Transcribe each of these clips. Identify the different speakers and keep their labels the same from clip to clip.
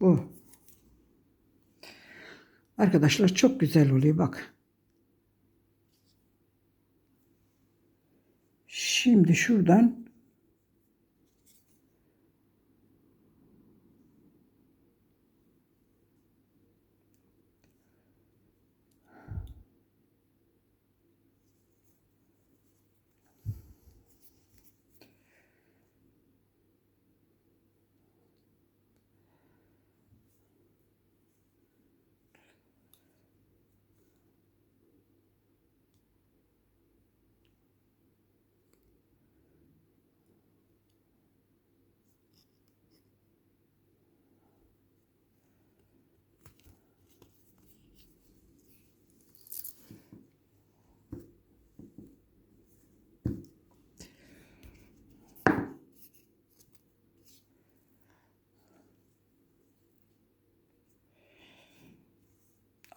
Speaker 1: Bu. Arkadaşlar çok güzel oluyor bak. Şimdi şuradan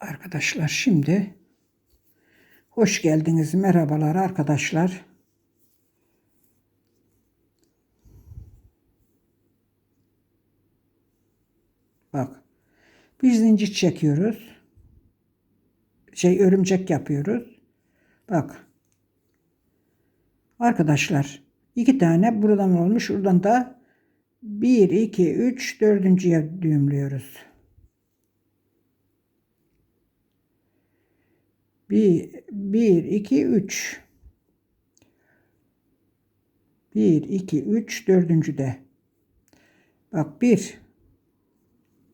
Speaker 1: Arkadaşlar şimdi hoş geldiniz. Merhabalar arkadaşlar. Bak. Bir zincir çekiyoruz. Şey örümcek yapıyoruz. Bak. Arkadaşlar iki tane buradan olmuş. Buradan da 1, 2, 3, dördüncüye düğümlüyoruz. Bir, bir, iki, üç. Bir, iki, üç, dördüncü de. Bak bir,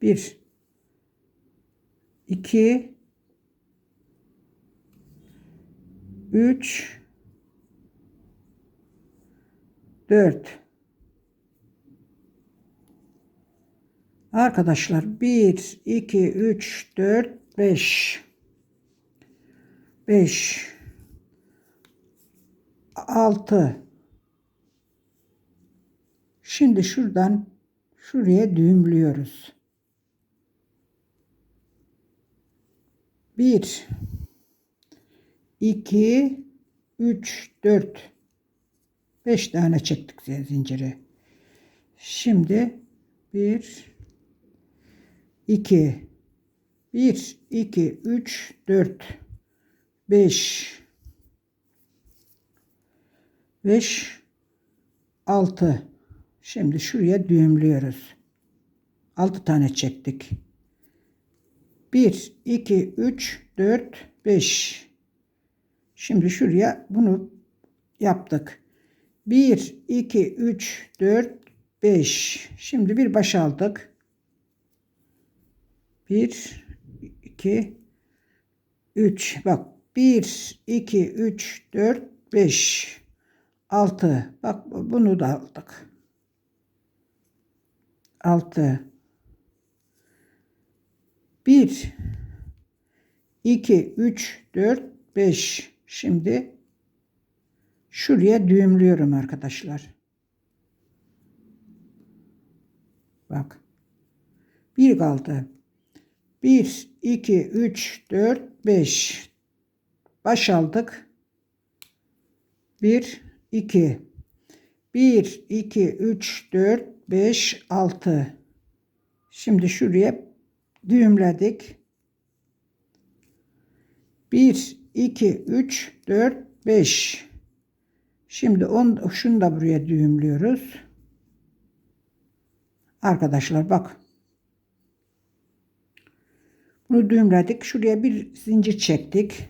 Speaker 1: bir, iki, üç, dört. Arkadaşlar bir, iki, üç, dört, beş. 5 6 Şimdi şuradan şuraya düğümlüyoruz. 1 2 3 4 5 tane çektik zinciri. Şimdi 1 2 1 2 3 4 5 5 6 Şimdi şuraya düğümlüyoruz. 6 tane çektik. 1 2 3 4 5 Şimdi şuraya bunu yaptık. 1 2 3 4 5 Şimdi bir baş aldık. 1 2 3 bak 1, 2, 3, 4, 5, 6. Bak bunu da aldık. 6. 1, 2, 3, 4, 5. Şimdi şuraya düğümlüyorum arkadaşlar. Bak. Bir kaldı. 1, 2, 3, 4, 5 baş aldık. 1 2 1 2 3 4 5 6 Şimdi şuraya düğümledik. 1 2 3 4 5 Şimdi on, şunu da buraya düğümlüyoruz. Arkadaşlar bak. Bunu düğümledik. Şuraya bir zincir çektik.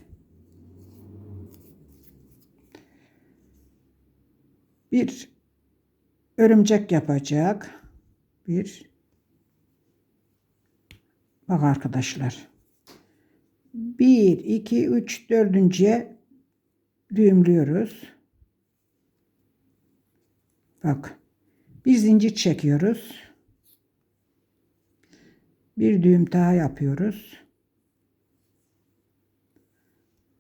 Speaker 1: Bir örümcek yapacak. Bir bak arkadaşlar. Bir, iki, üç, dördüncüye düğümlüyoruz. Bak. Bir zincir çekiyoruz. Bir düğüm daha yapıyoruz.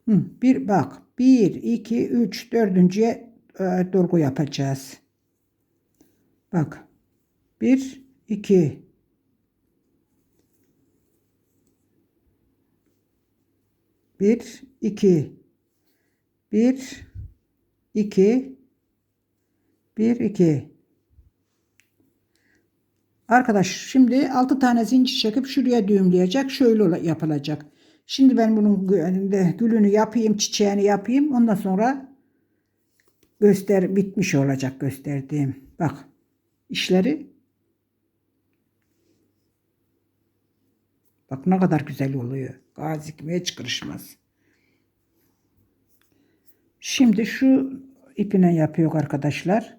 Speaker 1: Hı, bir bak. Bir, iki, üç, dördüncüye e, dolgu yapacağız. Bak. Bir, iki. Bir, iki. Bir, iki. Bir, iki. Arkadaş şimdi 6 tane zincir çekip şuraya düğümleyecek. Şöyle yapılacak. Şimdi ben bunun gü- gülünü yapayım, çiçeğini yapayım. Ondan sonra göster bitmiş olacak gösterdiğim. Bak işleri. Bak ne kadar güzel oluyor. Gazi kime hiç kırışmaz. Şimdi şu ipine yapıyor arkadaşlar.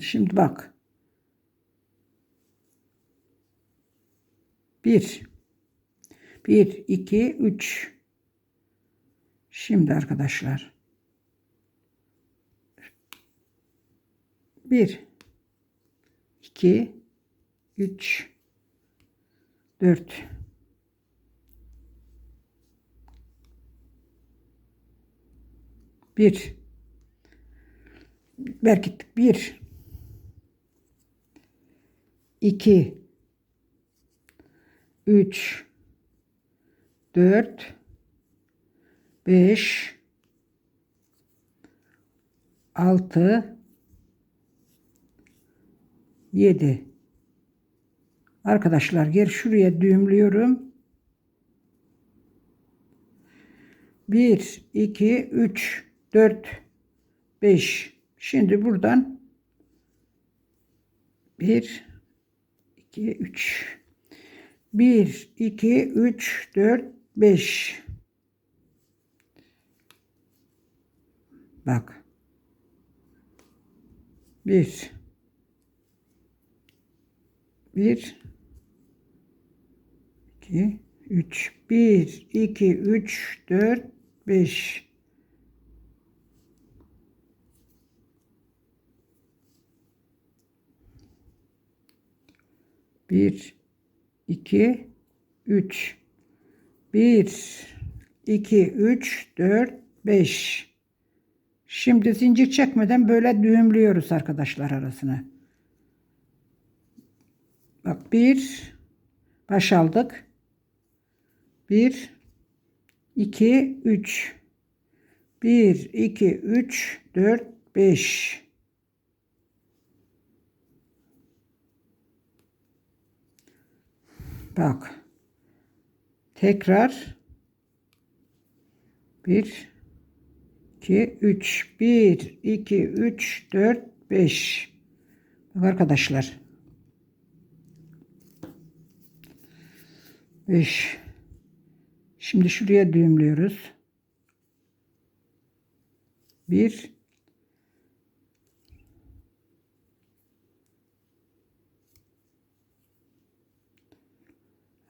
Speaker 1: Şimdi bak. Bir. Bir, iki, üç. Şimdi arkadaşlar. Bir. iki, Üç. Dört. Bir. Berkittik. Bir. 2 3 4 5 6 7 Arkadaşlar gel şuraya düğümlüyorum. 1 2 3 4 5 Şimdi buradan 1 2 3 1 2 3 4 5 Bak. 1 1 2 3 1 2 3 4 5 Bir, iki, üç. Bir, iki, üç, dört, beş. Şimdi zincir çekmeden böyle düğümlüyoruz arkadaşlar arasına. Bak bir, baş aldık. Bir, iki, üç. Bir, iki, üç, dört, beş. Bak. Tekrar. 1 2 3 1 2 3 4 5 Bak arkadaşlar. 5 Şimdi şuraya düğümlüyoruz. 1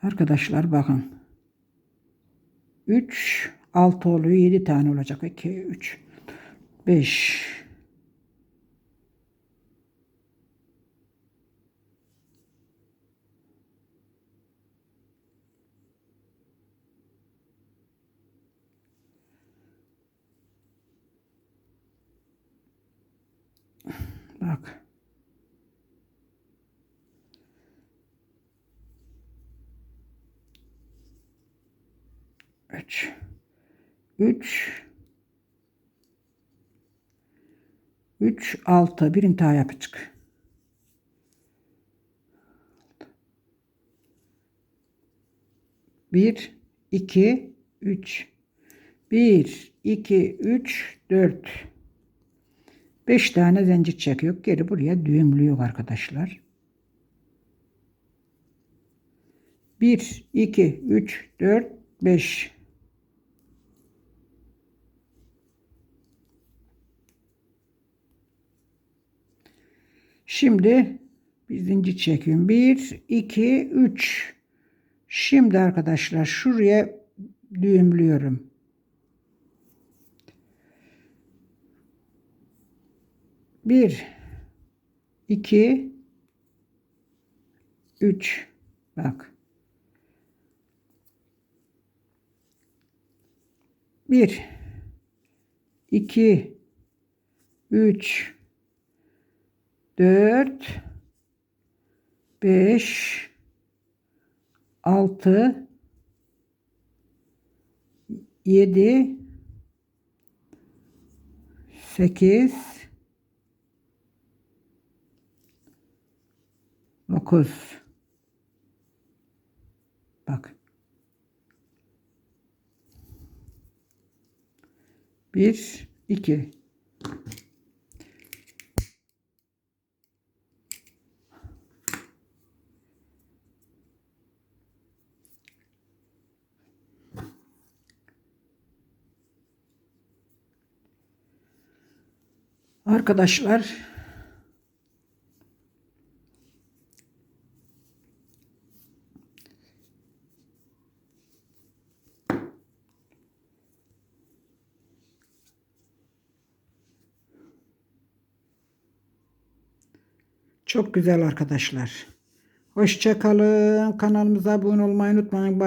Speaker 1: Arkadaşlar bakın. 3, 6 oluyor. 7 tane olacak. 2, 3, 5, 那个。Okay. 3 3 6 bir intihar yapıcık. Bir, iki, üç. Bir, iki, üç, dört. Beş tane zincir çekiyor. Geri buraya düğümlüyor arkadaşlar. Bir, iki, üç, dört, beş. Şimdi bir zincir çekiyorum. 1, 2, 3. Şimdi arkadaşlar şuraya düğümlüyorum. Bir, iki, üç. Bak. Bir, iki, üç, dört, beş, 6 7 8 9 Bak. Bir, iki. Arkadaşlar çok güzel arkadaşlar. Hoşça kalın. Kanalımıza abone olmayı unutmayın.